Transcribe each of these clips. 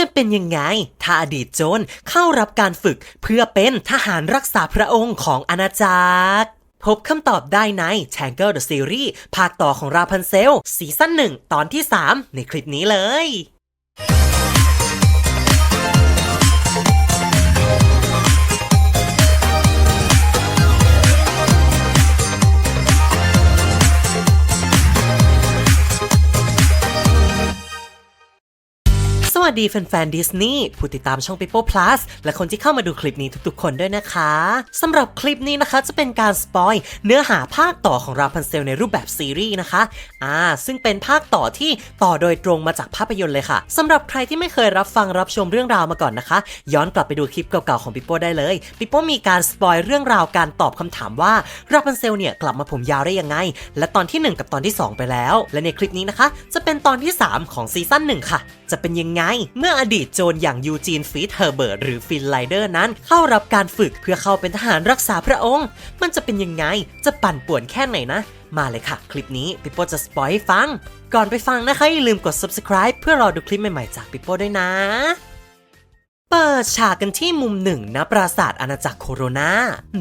จะเป็นยังไง ถ้าอดีตโจรเข้ารับการฝึกเพื่อเป็นทหารรักษาพระองค์ของอาณาจักร พบคำตอบได้ใน Tangle the Series ภาคต่อของราพันเซล ซีซั่น1 ตอนที่ 3 ในคลิปนี้เลย วัสดีแฟนๆดิสนีย์ผู้ติดตามช่อง People Plus และคนที่เข้ามาดูคลิปนี้ทุกๆ คนด้วยนะคะสำหรับคลิปนี้นะคะจะเป็นการสปอยเนื้อหาภาคต่อของราพันเซลในรูปแบบซีรีส์นะคะอ่าซึ่งเป็นภาคต่อที่ต่อโดยตรงมาจากภาพยนตร์เลยค่ะสำหรับใครที่ไม่เคยรับฟังรับชมเรื่องราวมาก่อนนะคะ ย้อนกลับไปดูคลิปเก่าๆของปิโป้ได้เลยปิโป้มีการสปอยเรื่องราวการตอบคำถามว่าราพันเซลเนี่ยกลับมาผมยาวได้ยังไง และตอนที่ 1 กับตอนที่ 2 ไปแล้ว และในคลิปนี้นะคะ จะเป็นตอนที่ 3 ของซีซั่น1ค่ะ จะเป็นยังไงเมื่ออดีตโจรอย่างยูจีนฟีเทอร์เบิร์ตหรือฟินไลเดอร์นั้น เข้ารับการฝึกเพื่อเข้าเป็นทหารรักษาพระองค์ มันจะเป็นยังไง จะปั่นป่วนแค่ไหนนะ มาเลยค่ะ คลิปนี้ปิโป้จะสปอยให้ฟัง ก่อนไปฟังนะคะอย่าลืมกด subscribe เพื่อรอดูคลิปใหม่ๆจากปิโป้ด้วยนะ เปิดฉากกันที่มุมหนึ่งณปราสาทอาณาจักรโคโรนา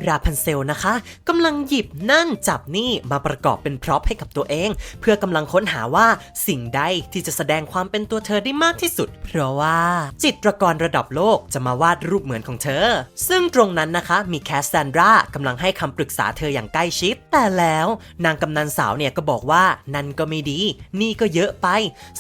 ราพันเซลนะคะกำลังหยิบนั่นจับนี่มาประกอบเป็นพร็อพให้กับตัวเอง เพื่อกำลังค้นหาว่าสิ่งใดที่จะแสดงความเป็นตัวเธอได้มากที่สุด เพราะว่าจิตรกรระดับโลกจะมาวาดรูปเหมือนของเธอ ซึ่งตรงนั้นนะคะมีแคสซันดรากำลังให้คำปรึกษาเธออย่างใกล้ชิด แต่แล้วนางกำนันสาวเนี่ยก็บอกว่านั่นก็ไม่ดี นี่ก็เยอะไป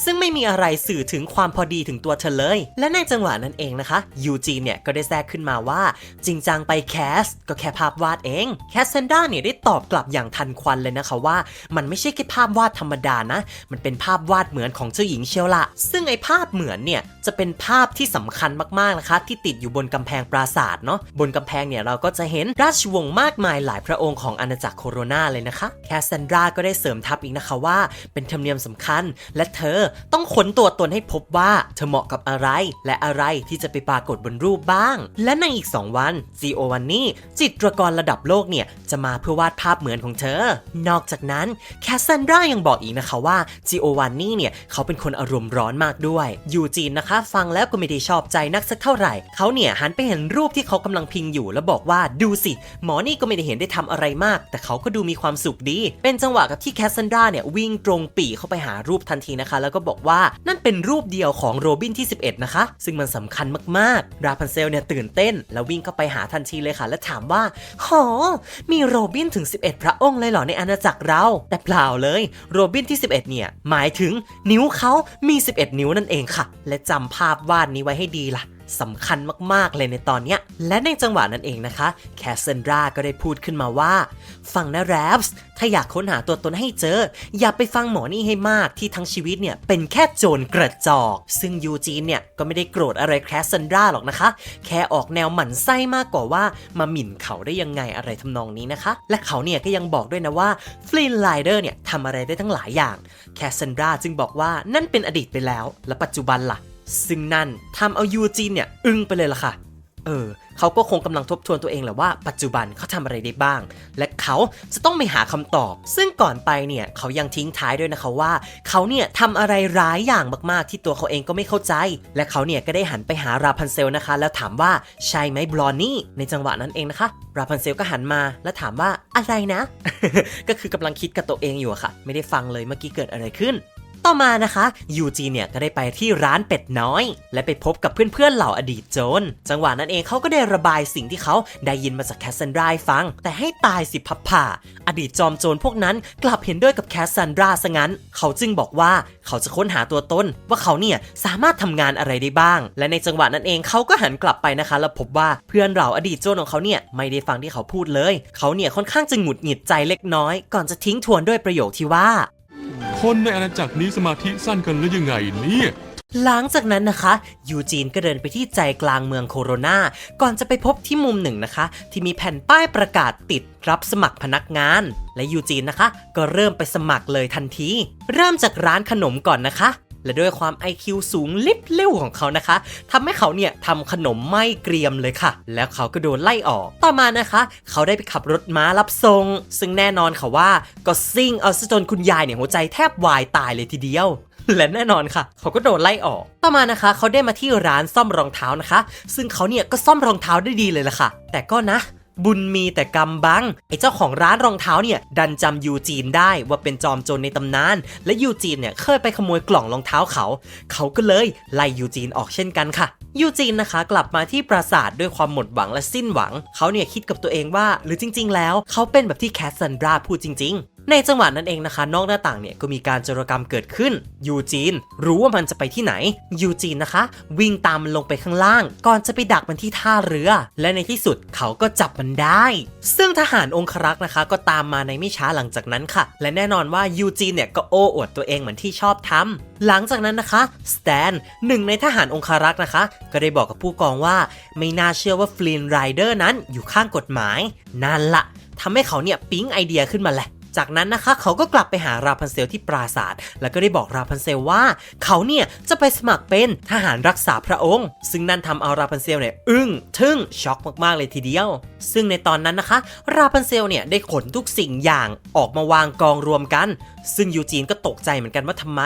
ซึ่งไม่มีอะไรสื่อถึงความพอดีถึงตัวเธอเลย และในจังหวะนั้นเองนะคะยูจีเนี่ยก็ได้แทรกขึ้นมาว่า จริงจังไปแคสก็แค่ภาพวาดเองแคสเซนด้าเนี่ยได้ตอบกลับอย่างทันควันเลยนะคะว่า มันไม่ใช่แค่ภาพวาดธรรมดานะ มันเป็นภาพวาดเหมือนของเจ้าหญิงเชียวละซึ่งไอภาพเหมือนเนี่ย จะเป็นภาพที่สำคัญมากๆนะคะที่ติดอยู่บนกำแพงปราสาทเนาะบนกำแพงเนี่ยเราก็จะเห็นราชวงศ์มากมายหลายพระองค์ของอาณาจักรโคโรนาเลยนะคะแคสเซนดราก็ได้เสริมทัพอีกนะคะว่า เป็นธรรมเนียมสำคัญ และเธอต้องค้นตัวตนให้พบว่าเธอเหมาะกับอะไร และอะไรที่จะไปปรากฏบนรูปบ้าง และในอีก 2 วันซีโอวันนี่จิตรกรระดับโลกเนี่ยจะมาเพื่อวาดภาพเหมือนของเธอ นอกจากนั้นแคสซันดรายังบอกอีกนะคะว่าจีโอวันนี่เนี่ยเขาเป็นคนอารมณ์ร้อนมากด้วยยูจีนนะคะฟังแล้วก็ไม่ได้ชอบใจนักสักเท่าไหร่ เขาเนี่ยหันไปเห็นรูปที่เขากำลังพิงอยู่แล้วบอกว่าดูสิ หมอนี่ก็ไม่ได้เห็นได้ทำอะไรมาก แต่เขาก็ดูมีความสุขดี เป็นจังหวะกับที่แคสซันดราเนี่ยวิ่งตรงปี่เข้าไปหารูปทันทีนะคะ แล้วก็บอกว่านั่นเป็นรูปเดียวของโรบินที่ 11 นะคะ ซึ่งมันสำคัญมากๆ ราพันเซลเนี่ยตื่นเต้น แล้ววิ่งเข้าไปหาทันทีเลยค่ะ และถามว่าหอมีโรบินถึง 11 พระองค์เลยเหรอในอาณาจักรเรา แต่เปล่าเลย โรบินที่ 11 เนี่ยหมายถึงนิ้วเขามี 11 นิ้วนั่นเองค่ะ และจำภาพวาดนี้ไว้ให้ดีล่ะสำคัญมากๆเลยในตอนเนี้ย และในจังหวะนั้นเองนะคะ แคสเซนดราก็ได้พูดขึ้นมาว่า ฟังนะแรปส์ถ้าอยากค้นหาตัวตนให้เจอ อย่าไปฟังหมอนี่ให้มากที่ทั้งชีวิตเนี่ย เป็นแค่โจรกระจอก ซึ่งยูจีนเนี่ย ก็ไม่ได้โกรธอะไรแคสเซนดราหรอกนะคะ แค่ออกแนวหมั่นไส้มากกว่าว่า มาหมิ่นเขาได้ยังไงอะไรทำนองนี้นะคะ และเขาเนี่ยก็ยังบอกด้วยนะว่าฟลินไลเดอร์เนี่ยทำอะไรได้ทั้งหลายอย่างแคสเซนดราจึงบอกว่านั่นเป็นอดีตไปแล้ว และปัจจุบันล่ะ ซึ่งนั่นทำเอายูจีนเนี่ยอึ้งไปเลยล่ะค่ะ เออเขาก็คงกำลังทบทวนตัวเองแหละว่าปัจจุบันเขาทำอะไรได้บ้าง และเขาจะต้องไปหาคำตอบ ซึ่งก่อนไปเนี่ยเขายังทิ้งท้ายด้วยนะคะว่า เขาเนี่ยทำอะไรร้ายอย่างมากๆ ที่ตัวเขาเองก็ไม่เข้าใจ และเขาเนี่ยก็ได้หันไปหาราพันเซลนะคะ แล้วถามว่าใช่ไหมบลอนนี่ในจังหวะนั้นเองนะคะ ราพันเซลก็หันมาแล้วถามว่าอะไรนะ ก็คือกำลังคิดกับตัวเองอยู่อะค่ะ ไม่ได้ฟังเลยเมื่อกี้เกิดอะไรขึ้น ต่อมานะคะยูจีเนี่ยก็ได้ไปที่ร้านเป็ดน้อย และไปพบกับเพื่อนๆเหล่าอดีตโจรจังหวะนั้นเองเขาก็ได้ระบายสิ่งที่เขาได้ยินมาจากแคสซันดราฟัง แต่ให้ตายสิพับผ่า อดีตจอมโจรพวกนั้นกลับเห็นด้วยกับแคสซันดราซะงั้น เขาจึงบอกว่าเขาจะค้นหาตัวตนว่าเขาเนี่ยสามารถทำงานอะไรได้บ้าง และในจังหวะนั้นเองเขาก็หันกลับไปนะคะ แล้วพบว่าเพื่อนเหล่าอดีตโจรของเขาเนี่ยไม่ได้ฟังที่เขาพูดเลย เขาเนี่ยค่อนข้างจะหงุดหงิดใจเล็กน้อย ก่อนจะทิ้งทวนด้วยประโยคที่ว่า คนในอาณาจักรนี้สมาธิสั้นกันหรือยังไงเนี่ย หลังจากนั้นนะคะ ยูจีนก็เดินไปที่ใจกลางเมืองโคโรนาก่อนจะไปพบที่มุมหนึ่งนะคะ ที่มีแผ่นป้ายประกาศติดรับสมัครพนักงาน และยูจีนนะคะ ก็เริ่มไปสมัครเลยทันที เริ่มจากร้านขนมก่อนนะคะ และด้วยความ IQ สูงลิบเล่วของเขานะคะทำให้เขาเนี่ยทำขนมไม่เกรียมเลยค่ะ แล้วเขาก็โดนไล่ออก ต่อมานะคะ เขาได้ไปขับรถม้ารับส่งซึ่งแน่นอนค่ะว่าก็ซิ่งเอาซะจนคุณยายเนี่ยหัวใจแทบวายตายเลยทีเดียวและแน่นอนค่ะ เขาก็โดนไล่ออก ต่อมานะคะ เขาได้มาที่ร้านซ่อมรองเท้านะคะ ซึ่งเขาเนี่ยก็ซ่อมรองเท้าได้ดีเลยล่ะค่ะ แต่ก็นะ บุญมีแต่กรรมบัง ไอ้เจ้าของร้านรองเท้าเนี่ยดันจำยูจีนได้ว่าเป็นจอมโจรในตำนาน และยูจีนเนี่ยเคยไปขโมยกล่องรองเท้าเขา เขาก็เลยไล่ยูจีนออกเช่นกันค่ะ ยูจีนนะคะ กลับมาที่ปราสาทด้วยความหมดหวังและสิ้นหวัง เขาเนี่ยคิดกับตัวเองว่า หรือจริง ๆ แล้ว เขาเป็นแบบที่แคสซันดราพูดจริง ๆ ในจังหวะนั้นเองนะคะ นอกหน้าต่างเนี่ยก็มีการจรกรรมเกิดขึ้น ยูจีน รู้ว่ามันจะไปที่ไหน ยูจีนนะคะ วิ่งตามมันลงไปข้างล่าง ก่อนจะไปดักมันที่ท่าเรือ และในที่สุดเขาก็จับมันได้ ซึ่งทหารองครักษ์นะคะ ก็ตามมาในไม่ช้าหลังจากนั้นค่ะ และแน่นอนว่ายูจีนเนี่ยก็โอ้อวดตัวเองเหมือนที่ชอบทำหลังจากนั้นนะคะสแตนหนึ่งในทหารองครักษ์นะคะ ก็ได้บอกกับผู้กองว่า ไม่น่าเชื่อว่าฟลินไรเดอร์นั้นอยู่ข้างกฎหมายนั่นละทำให้เขาเนี่ยปิ๊งไอเดียขึ้นมาแหละ จากนั้นนะคะเขาก็กลับไปหาราพันเซลที่ปราสาทแล้วก็ได้บอกราพันเซลว่า เขาเนี่ยจะไปสมัครเป็นทหารรักษาพระองค์ ซึ่งนั่นทำเอาราพันเซลเนี่ยอึ้งทึ่งช็อกมากๆเลยทีเดียว ซึ่งในตอนนั้นนะคะ ราพันเซลเนี่ยได้ขนทุกสิ่งอย่างออกมาวางกองรวมกัน ซึ่งยูจีนก็ตกใจเหมือนกันว่าทำไม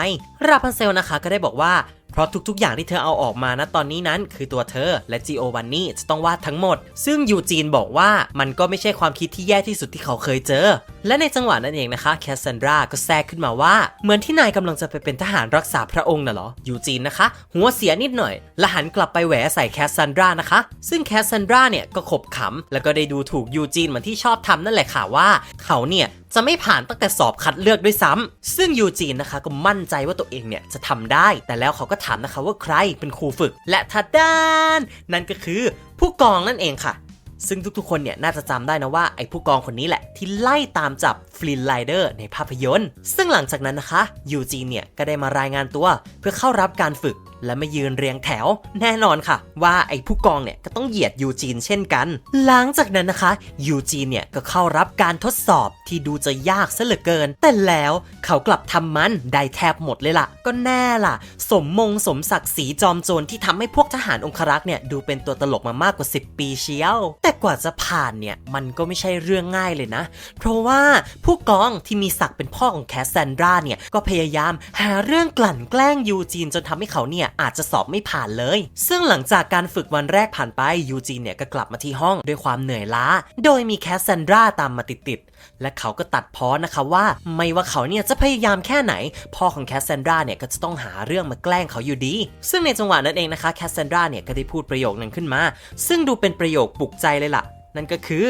ราพันเซลนะคะก็ได้บอกว่า เพราะทุกๆ อย่างที่เธอเอาออกมานะตอนนี้นั้น คือตัวเธอและจีโอวันนี่จะต้องวาดทั้งหมด ซึ่งยูจีนบอกว่ามันก็ไม่ใช่ความคิดที่แย่ที่สุดที่เขาเคยเจอ และในจังหวะนั้นเองนะคะแคสซันดราก็แทรกขึ้นมาว่า เหมือนที่นายกำลังจะไปเป็นทหารรักษาพระองค์น่ะเหรอยูจีนนะคะ หัวเสียนิดหน่อย และหันกลับไปแหวใส่แคสซันดรานะคะ ซึ่งแคสซันดราเนี่ยก็ขบขำแล้วก็ได้ดูถูกยูจีนเหมือนที่ชอบทำนั่นแหละค่ะว่า เขาเนี่ย จะไม่ผ่านตั้งแต่สอบคัดเลือกด้วยซ้ำซึ่งยูจีนนะคะก็มั่นใจว่าตัวเองเนี่ยจะทำได้ แต่แล้วเขาก็ถามนะคะว่าใครเป็นครูฝึก และทัดดาน นั่นก็คือผู้กองนั่นเองค่ะ ซึ่งทุกๆคนเนี่ยน่าจะจำได้นะว่าไอ้ผู้กองคนนี้แหละที่ไล่ตามจับฟลินไลเดอร์ในภาพยนตร์ ซึ่งหลังจากนั้นนะคะยูจีนเนี่ยก็ได้มารายงานตัวเพื่อเข้ารับการฝึก และมายืนเรียงแถว แน่นอนค่ะ ว่าไอ้ผู้กองเนี่ยก็ต้องเหยียดยูจีนเช่นกัน หลังจากนั้นนะคะยูจีนเนี่ยก็เข้ารับการทดสอบที่ดูจะยากซะเหลือเกิน แต่แล้วเขากลับทำมันได้แทบหมดเลยล่ะ ก็แน่ล่ะ สมมงสมศักดิ์ศรีจอมโจรที่ทำให้พวกทหารองครักษ์เนี่ยดูเป็นตัวตลกมามากกว่า 10 ปีเชียว แต่กว่าจะผ่านเนี่ยมันก็ไม่ใช่เรื่องง่ายเลยนะ เพราะว่าผู้กองที่มีศักดิ์เป็นพ่อของแคสแซนดราเนี่ยก็พยายามหาเรื่องกลั่นแกล้งยูจีนจนทำให้เขาเนี่ยอาจจะสอบไม่ผ่านเลย ซึ่งหลังจากการฝึกวันแรกผ่านไปยูจีเนี่ยก็กลับมาที่ห้องด้วยความเหนื่อยล้า โดยมีแคสแซนดราตามมาติดๆและเขาก็ตัดพ้อนะคะว่า ไม่ว่าเขาเนี่ยจะพยายามแค่ไหน พ่อของแคสแซนดราเนี่ยก็จะต้องหาเรื่องมาแกล้งเขาอยู่ดี ซึ่งในจังหวะนั้นเองนะคะแคสแซนดราเนี่ยก็ได้พูดประโยคนึงขึ้นมา ซึ่งดูเป็นประโยคปลุกใจเลยล่ะ นั่นก็คือ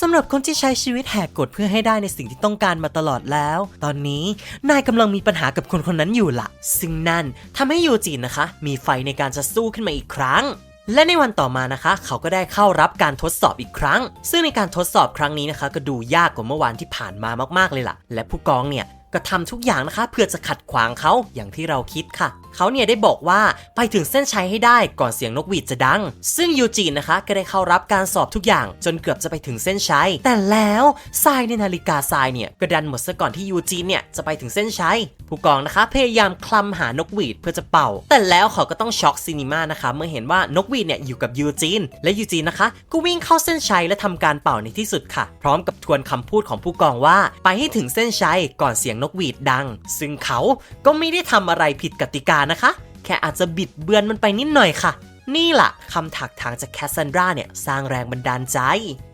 สำหรับคนที่ใช้ชีวิตแหกกฎเพื่อให้ได้ในสิ่งที่ต้องการมาตลอดแล้ว ตอนนี้นายกำลังมีปัญหากับคนคนนั้นอยู่ละซึ่งนั่นทำให้ยูจีนนะคะ มีไฟในการจะสู้ขึ้นมาอีกครั้งและในวันต่อมานะคะ เขาก็ได้เข้ารับการทดสอบอีกครั้ง ซึ่งในการทดสอบครั้งนี้นะคะ ก็ดูยากกว่าเมื่อวานที่ผ่านมามากๆเลยล่ะ และผู้กองเนี่ย ก็ทำทุกอย่างนะคะเพื่อจะขัดขวางเขาอย่างที่เราคิดค่ะ เขาเนี่ยได้บอกว่าไปถึงเส้นชัยให้ได้ก่อนเสียงนกหวีดจะดัง ซึ่งยูจีนนะคะก็ได้เข้ารับการสอบทุกอย่างจนเกือบจะไปถึงเส้นชัย แต่แล้วทรายในนาฬิกาทรายเนี่ยก็ดันหมดซะก่อนที่ยูจีนเนี่ยจะไปถึงเส้นชัย ผู้กองนะคะพยายามคลำหานกหวีดเพื่อจะเป่า แต่แล้วเขาก็ต้องช็อกซีนีมานะคะเมื่อเห็นว่านกหวีดเนี่ยอยู่กับยูจีนและยูจีนนะคะก็วิ่งเข้าเส้นชัยและทำการเป่าในที่สุดค่ะ พร้อมกับทวนคำพูดของผู้กองว่า ไปให้ถึงเส้นชัยก่อนเสียงนกหวีดดัง ซึ่งเขาก็ไม่ได้ทำอะไรผิดกติกานะคะ แค่อาจจะบิดเบือนมันไปนิดหน่อยค่ะนี่ล่ะคำถักทางจากแคสซันดราเนี่ย สร้างแรงบันดาลใจ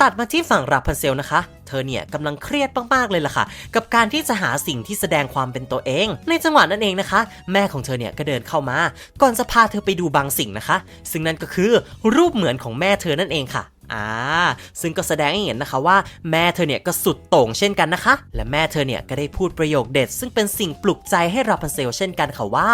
ตัดมาที่ฝั่งราพันเซลนะคะ เธอเนี่ยกำลังเครียดมาก ๆ เลยล่ะค่ะ กับการที่จะหาสิ่งที่แสดงความเป็นตัวเอง ในจังหวะนั้นเองนะคะ แม่ของเธอเนี่ยก็เดินเข้ามา ก่อนจะพาเธอไปดูบางสิ่งนะคะ ซึ่งนั่นก็คือรูปเหมือนของแม่เธอนั่นเองค่ะ อ่าซึ่งก็แสดงให้เห็นนะคะว่าแม่เธอเนี่ยก็สุดโต่งเช่นกันนะคะ และแม่เธอเนี่ยก็ได้พูดประโยคเด็ด ซึ่งเป็นสิ่งปลุกใจให้ราพันเซลเช่นกันค่ะว่า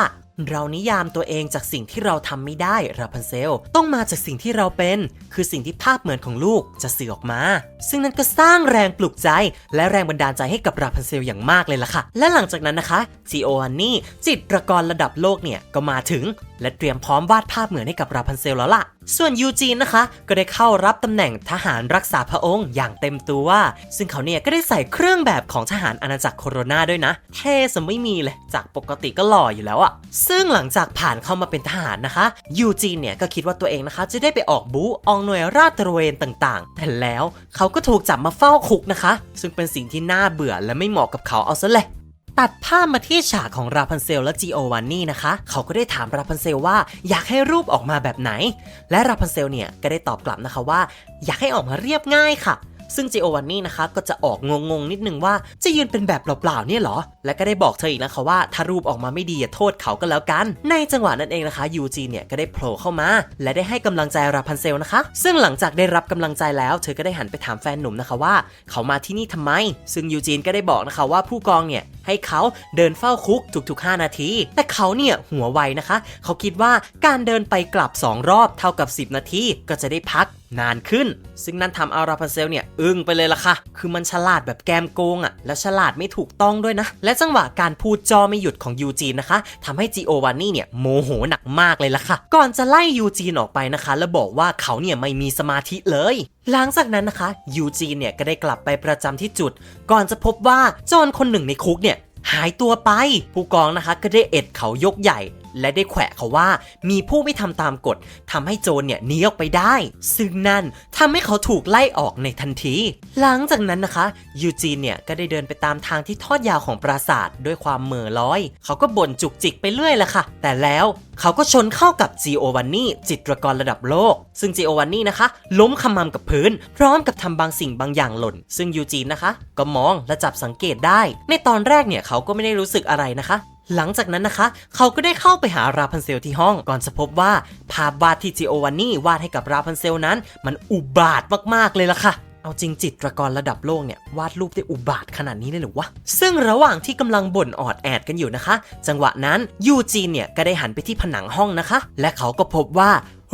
เรานิยามตัวเองจากสิ่งที่เราทำไม่ได้ราพันเซล ต้องมาจากสิ่งที่เราเป็น คือสิ่งที่ภาพเหมือนของลูกจะสื่อออกมา ซึ่งนั่นก็สร้างแรงปลุกใจ และแรงบันดาลใจให้กับราพันเซลอย่างมากเลยล่ะค่ะ และหลังจากนั้นนะคะจีโอฮันนี่จิตรกรระดับโลกเนี่ยก็มาถึง และเตรียมพร้อมวาดภาพเหมือนให้กับราพันเซลแล้วล่ะ ส่วนยูจีนนะคะ ก็ได้เข้ารับตำแหน่งทหารรักษาพระองค์อย่างเต็มตัว ซึ่งเขาเนี่ยก็ได้ใส่เครื่องแบบของทหารอาณาจักรโคโรนาด้วยนะ เท่สมไม่มีเลย จากปกติก็หล่ออยู่แล้วอะซึ่งหลังจากผ่านเข้ามาเป็นทหารนะคะยูจีนเนี่ยก็คิดว่าตัวเองนะคะ จะได้ไปออกบู๊ออกหน่วยราดตระเวนต่างๆ แต่แล้วเขาก็ถูกจับมาเฝ้าคุกนะคะ ซึ่งเป็นสิ่งที่น่าเบื่อและไม่เหมาะกับเขาเอาซะเลย ตัดภาพมาที่ฉากของราพันเซลและจีโอวานนี่นะคะ เขาก็ได้ถามราพันเซลว่าอยากให้รูปออกมาแบบไหน และราพันเซลเนี่ยก็ได้ตอบกลับนะคะว่า อยากให้ออกมาเรียบง่ายค่ะ ซึ่งจีโอวันนี่นะคะก็จะออกงงๆนิดนึงว่าจะยืนเป็นแบบเปล่าๆเนี่ยหรอ และก็ได้บอกเธออีกนะคะว่าถ้ารูปออกมาไม่ดีอย่าโทษเขาก็แล้วกัน ในจังหวะนั้นเองนะคะยูจีเนี่ยก็ได้โผล่เข้ามา และได้ให้กำลังใจราพันเซลนะคะ ซึ่งหลังจากได้รับกำลังใจแล้ว เธอก็ได้หันไปถามแฟนหนุ่มนะคะว่า เขามาที่นี่ทำไม ซึ่งยูจีนก็ได้บอกนะคะว่าผู้กองเนี่ยให้เขาเดินเฝ้าคุกทุกๆ 5 นาที แต่เขาเนี่ยหัวไวนะคะ เขาคิดว่าการเดินไปกลับ 2 รอบเท่ากับ 10 นาทีก็จะได้พัก นานขึ้น ซึ่งนั่นทำเอาราพันเซลเนี่ยอึ้งไปเลยล่ะค่ะ คือมันฉลาดแบบแกมโกงอะ่ะ และฉลาดไม่ถูกต้องด้วยนะ และจังหวะการพูดจอไม่หยุดของยูจีนนะคะทำให้จีโอวานนี่เนี่ยโมโหหนักมากเลยล่ะค่ะ ก่อนจะไล่ยูจีนออกไปนะคะ แล้วบอกว่าเขาเนี่ยไม่มีสมาธิเลย หลังจากนั้นนะคะยูจีนเนี่ยก็ได้กลับไปประจำที่จุด ก่อนจะพบว่าโจรคนหนึ่งในคุกเนี่ยหายตัวไป ผู้กองนะคะก็ได้เอ็ดเขายกใหญ่ และได้แขวะเขาว่ามีผู้ไม่ทำตามกฎทำให้โจรเนี่ยหนีออกไปได้ ซึ่งนั่นทำให้เขาถูกไล่ออกในทันที หลังจากนั้นนะคะ ยูจีนเนี่ยก็ได้เดินไปตามทางที่ทอดยาวของปราสาทด้วยความเหม่อลอย เขาก็บ่นจุกจิกไปเรื่อยแหละค่ะ แต่แล้วเขาก็ชนเข้ากับจีโอวันนี่จิตรกรระดับโลก ซึ่งจีโอวันนี่นะคะ ล้มขมำกับพื้น พร้อมกับทำบางสิ่งบางอย่างหล่น ซึ่งยูจีนนะคะ ก็มองและจับสังเกตได้ ในตอนแรกเนี่ยเขาก็ไม่ได้รู้สึกอะไรนะคะ หลังจากนั้นนะคะ เขาก็ได้เข้าไปหาราพันเซลที่ห้องก่อนจะพบว่า ภาพวาดที่จิโอวานนี่วาดให้กับราพันเซลนั้น มันอุบาทมากๆเลยล่ะค่ะเอาจริงจิตรกรระดับโลกเนี่ยวาดรูปได้อุบาทขนาดนี้เลยหรือวะ ซึ่งระหว่างที่กำลังบ่นออดแอดกันอยู่นะคะ จังหวะนั้นยูจีนเนี่ยก็ได้หันไปที่ผนังห้องนะคะ และเขาก็พบว่า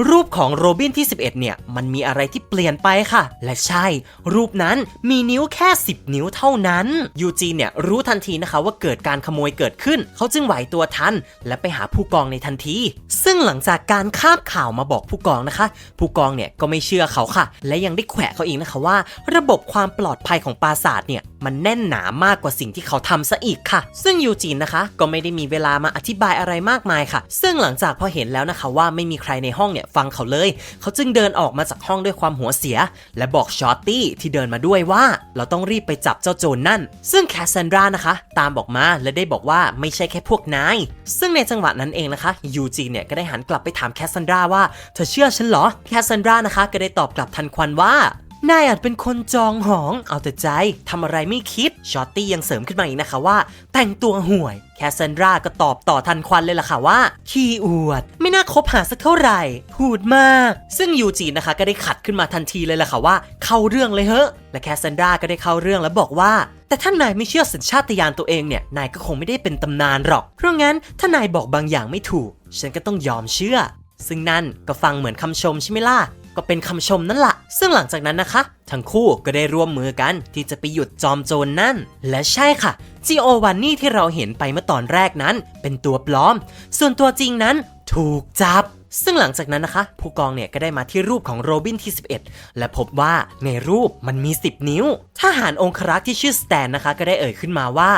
รูปของโรบินที่ 11 เนี่ย มันมีอะไรที่เปลี่ยนไปค่ะ และใช่ รูปนั้นมีนิ้วแค่ 10 นิ้วเท่านั้น ยูจีเนี่ย รู้ทันทีนะคะว่าเกิดการขโมยเกิดขึ้น เขาจึงไหวตัวทัน และไปหาผู้กองในทันที ซึ่งหลังจากการคาบข่าวมาบอกผู้กองนะคะ ผู้กองเนี่ยก็ไม่เชื่อเขาค่ะ และยังได้แขวะเขาอีกนะคะว่า ระบบความปลอดภัยของปราสาทเนี่ย มันแน่นหนามากกว่าสิ่งที่เขาทำซะอีกค่ะ ซึ่งยูจีนนะคะ ก็ไม่ได้มีเวลามาอธิบายอะไรมากมายค่ะ ซึ่งหลังจากพอเห็นแล้วนะคะว่าไม่มีใครในห้องเนี่ยฟังเขาเลย เขาจึงเดินออกมาจากห้องด้วยความหัวเสีย และบอกชอตตี้ที่เดินมาด้วยว่า เราต้องรีบไปจับเจ้าโจรนนั่น ซึ่งแคสซันดรานะคะ ตามบอกมาและได้บอกว่าไม่ใช่แค่พวกนาย ซึ่งในจังหวะนั้นเองนะคะยูจีนเนี่ยก็ได้หันกลับไปถามแคสซันดราว่าเธอเชื่อฉันเหรอแคสซันดรานะคะก็ได้ตอบกลับทันควันว่า นายอาจเป็นคนจองหอง เอาแต่ใจทำอะไรไม่คิดชอตตี้ยังเสริมขึ้นมาอีกนะคะว่า แต่งตัวห่วย แคสเซนดราก็ตอบต่อทันควันเลยล่ะค่ะว่า ขี้อวด ไม่น่าคบหาสักเท่าไหร่ พูดมาก ซึ่งยูจีนะคะก็ได้ขัดขึ้นมาทันทีเลยล่ะค่ะว่า เข้าเรื่องเลยเฮ้และแคสเซนดราก็ได้เข้าเรื่องแล้วบอกว่าแต่ถ้านายไม่เชื่อสัญชาตญาณตัวเองเนี่ย นายก็คงไม่ได้เป็นตำนานหรอก เพราะงั้นถ้านายบอกบางอย่างไม่ถูก ฉันก็ต้องยอมเชื่อ ซึ่งนั่นก็ฟังเหมือนคำชมใช่ไหมล่ะ ก็เป็นคำชมนั่นแหละซึ่งหลังจากนั้นนะคะ ทั้งคู่ก็ได้ร่วมมือกันที่จะไปหยุดจอมโจรนนั่น และใช่ค่ะจีโอวันนี่ที่เราเห็นไปเมื่อตอนแรกนั้น เป็นตัวปลอม ส่วนตัวจริงนั้นถูกจับ ซึ่งหลังจากนั้นนะคะ ผู้กองเนี่ยก็ได้มาที่รูปของโรบินที่ 11 และพบว่าในรูปมันมี 10 นิ้ว ทหารองครักษ์ที่ชื่อสแตนนะคะ ก็ได้เอ่ยขึ้นมาว่า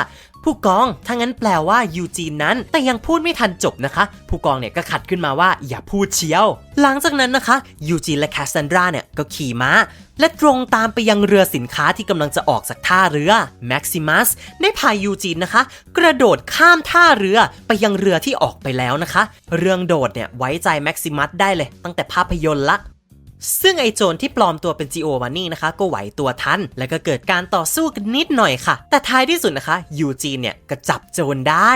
ผู้กองถ้างั้นแปลว่ายูจีนนั้น แต่ยังพูดไม่ทันจบนะคะ ผู้กองเนี่ยก็ขัดขึ้นมาว่าอย่าพูดเชียว หลังจากนั้นนะคะยูจีนและแคสซันดราเนี่ยก็ขี่ม้า และตรงตามไปยังเรือสินค้าที่กำลังจะออกจากท่าเรือแม็กซิมัสได้พายูจีนนะคะ กระโดดข้ามท่าเรือไปยังเรือที่ออกไปแล้วนะคะ เรื่องโดดเนี่ยไว้ใจแม็กซิมัสได้เลย ตั้งแต่ภาพยนตร์ละ ซึ่งไอโจรที่ปลอมตัวเป็นจีโอวานนี่นะคะ ก็ไหวตัวทัน แล้วก็เกิดการต่อสู้กันนิดหน่อยค่ะ แต่ท้ายที่สุดนะคะยูจีนเนี่ยก็จับโจรได้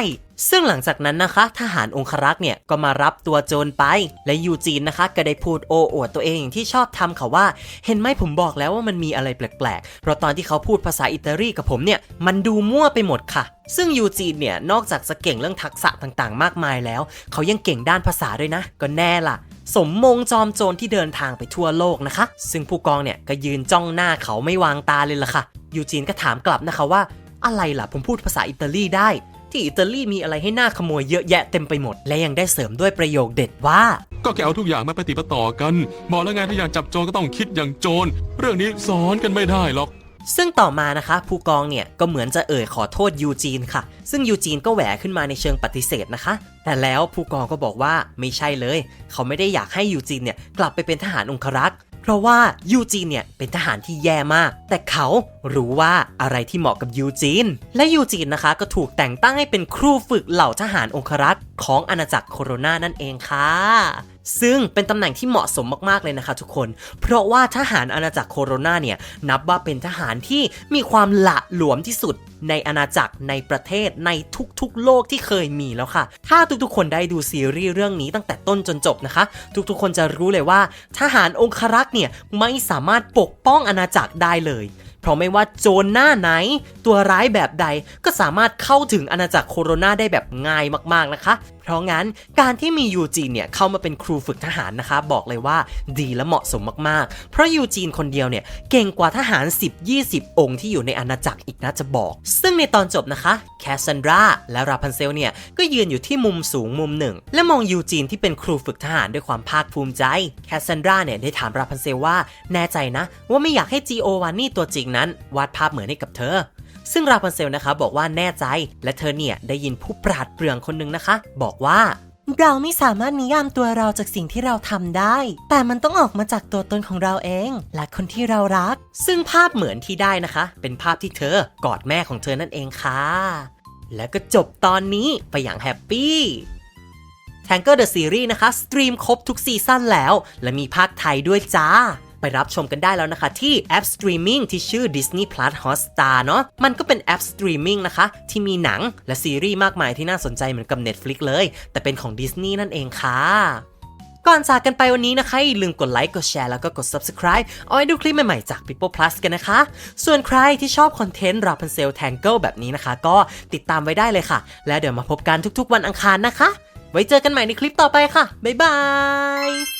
ซึ่งหลังจากนั้นนะคะ ทหารองครักษ์เนี่ยก็มารับตัวโจรไป และยูจีนนะคะ ก็ได้พูดโอ้อวดตัวเองอย่างที่ชอบทำค่ะว่า เห็นไหมผมบอกแล้วว่ามันมีอะไรแปลกๆ เพราะตอนที่เขาพูดภาษาอิตาลีกับผมเนี่ย มันดูมั่วไปหมดค่ะ ซึ่งยูจีนเนี่ย นอกจากจะเก่งเรื่องทักษะต่างๆ มากมายแล้ว เขายังเก่งด้านภาษาด้วยนะ ก็แน่ล่ะ สมมงจอมโจรที่เดินทางไปทั่วโลกนะคะ ซึ่งผู้กองเนี่ยก็ยืนจ้องหน้าเขาไม่วางตาเลยล่ะค่ะ ยูจีนก็ถามกลับนะคะว่า อะไรล่ะผมพูดภาษาอิตาลีได้ ที่อิตาลีมีอะไรให้หน้าขโมยเยอะแยะเต็มไปหมด และยังได้เสริมด้วยประโยคเด็ดว่า ก็แกเอาทุกอย่างมาปฏิปต่อกันบอกแล้วไงถ้าอยากจับโจรก็ต้องคิดอย่างโจรเรื่องนี้สอนกันไม่ได้หรอก ซึ่งต่อมานะคะผู้กองเนี่ยก็เหมือนจะเอ่ยขอโทษยูจีนค่ะ ซึ่งยูจีนก็แหวขึ้นมาในเชิงปฏิเสธนะคะ แต่แล้วผู้กองก็บอกว่าไม่ใช่เลย เขาไม่ได้อยากให้ยูจีนเนี่ยกลับไปเป็นทหารองครักษ์เพราะว่ายูจีนเนี่ยเป็นทหารที่แย่มาก แต่เขารู้ว่าอะไรที่เหมาะกับยูจีน และยูจีนนะคะก็ถูกแต่งตั้งให้เป็นครูฝึกเหล่าทหารองครักษ์ของอาณาจักรโคโรนานั่นเองค่ะ ซึ่งเป็นตำแหน่งที่เหมาะสมมากๆเลยนะคะทุกคน เพราะว่าทหารอาณาจักรโคโรนาเนี่ยนับว่าเป็นทหารที่มีความหละหลวมที่สุดในอาณาจักรในประเทศในทุกๆ โลกที่เคยมีแล้วค่ะ ถ้าทุกๆ คนได้ดูซีรีส์เรื่องนี้ตั้งแต่ต้นจนจบนะคะ ทุกๆ คนจะรู้เลยว่า ทหารองครักษ์เนี่ยไม่สามารถปกป้องอาณาจักรได้เลย เพราะไม่ว่าโจรหน้าไหน ตัวร้ายแบบใดก็สามารถเข้าถึงอาณาจักรโคโรนาได้แบบง่ายมากๆนะคะ ราะงั้นการที่มียูจีนเนี่ยเข้ามาเป็นครูฝึกทหารนะคะบอกเลยว่าดีและเหมาะสมมากๆ เพราะยูจีนคนเดียวเนี่ยเก่งกว่าทหาร 10-20 องค์ที่อยู่ในอาณาจักรอีกนะจะบอก ซึ่งในตอนจบนะคะแคสซันดราและราพันเซลเนี่ยก็ยืนอยู่ที่มุมสูงมุมหนึ่ง และมองยูจีนที่เป็นครูฝึกทหารด้วยความภาคภูมิใจแคสซันดราเนี่ยได้ถามราพันเซลว่าแน่ใจนะ ว่าไม่อยากให้จีโอวานนี่ตัวจริงนั้น วาดภาพเหมือนให้กับเธอ ซึ่งราพันเซลนะคะบอกว่าแน่ใจและเธอเนี่ยได้ยินผู้ปราดเปรื่องคนหนึ่งนะคะ บอกว่าเราไม่สามารถนิยามตัวเราจากสิ่งที่เราทำได้ แต่มันต้องออกมาจากตัวตนของเราเอง และคนที่เรารัก ซึ่งภาพเหมือนที่ได้นะคะ เป็นภาพที่เธอกอดแม่ของเธอนั่นเองค่ะ และก็จบตอนนี้ไปอย่างแฮปปี้ Tangle the Series นะคะ สตรีมครบทุกซีซั่นแล้ว และมีภาคไทยด้วยจ้า ไปรับชมกันได้แล้วนะคะ ที่แอปสตรีมมิ่งที่ชื่อ Disney Plus Hotstar เนาะมันก็เป็นแอปสตรีมมิ่งนะคะ ที่มีหนังและซีรีส์มากมายที่น่าสนใจเหมือนกับ Netflix เลย แต่เป็นของ Disney นั่นเองค่ะก่อนจากกันไปวันนี้นะคะอย่าลืมกดไลค์ กดแชร์ แล้วก็กด subscribe เอาไว้ดูคลิปใหม่ๆจาก People Plus กันนะคะ ส่วนใครที่ชอบคอนเทนต์ Rapunzel Tangle แบบนี้นะคะ ก็ติดตามไว้ได้เลยค่ะ แล้วเดี๋ยวมาพบกันทุกๆวันอังคารนะคะ ไว้เจอกันใหม่ในคลิปต่อไปค่ะ บ๊ายบาย